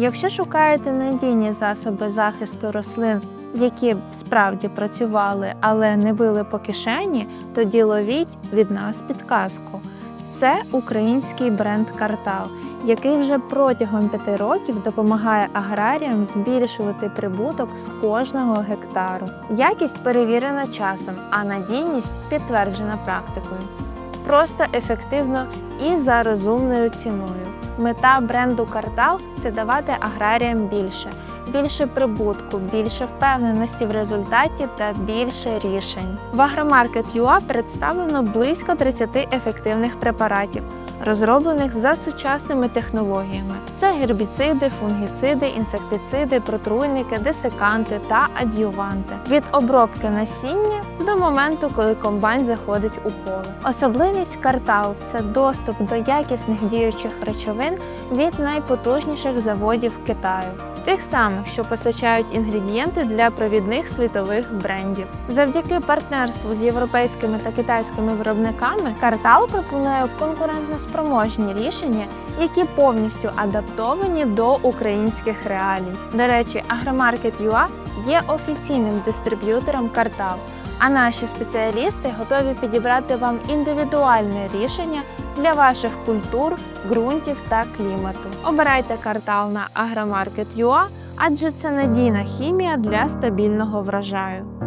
Якщо шукаєте надійні засоби захисту рослин, які справді працювали, але не били по кишені, тоді ловіть від нас підказку. Це український бренд Картал, який вже протягом п'яти років допомагає аграріям збільшувати прибуток з кожного гектару. Якість перевірена часом, а надійність підтверджена практикою. Просто ефективно і за розумною ціною. Мета бренду Картал це давати аграріям більше, більше прибутку, більше впевненості в результаті та більше рішень. В Агромаркет.ua представлено близько 30 ефективних препаратів, розроблених за сучасними технологіями. Це гербіциди, фунгіциди, інсектициди, протруйники, десиканти та адюванти. Від обробки насіння до моменту, коли комбайн заходить у поле. Особливість картал це доступ до якісних діючих речовин від найпотужніших заводів Китаю. Тих самих, що постачають інгредієнти для провідних світових брендів. Завдяки партнерству з європейськими та китайськими виробниками Картал пропонує конкурентноспроможні рішення, які повністю адаптовані до українських реалій. До речі, Агромаркет.ua є офіційним дистриб'ютором Картал. А наші спеціалісти готові підібрати вам індивідуальне рішення для ваших культур, ґрунтів та клімату. Обирайте картал на Агромаркет.ua, адже це надійна хімія для стабільного врожаю.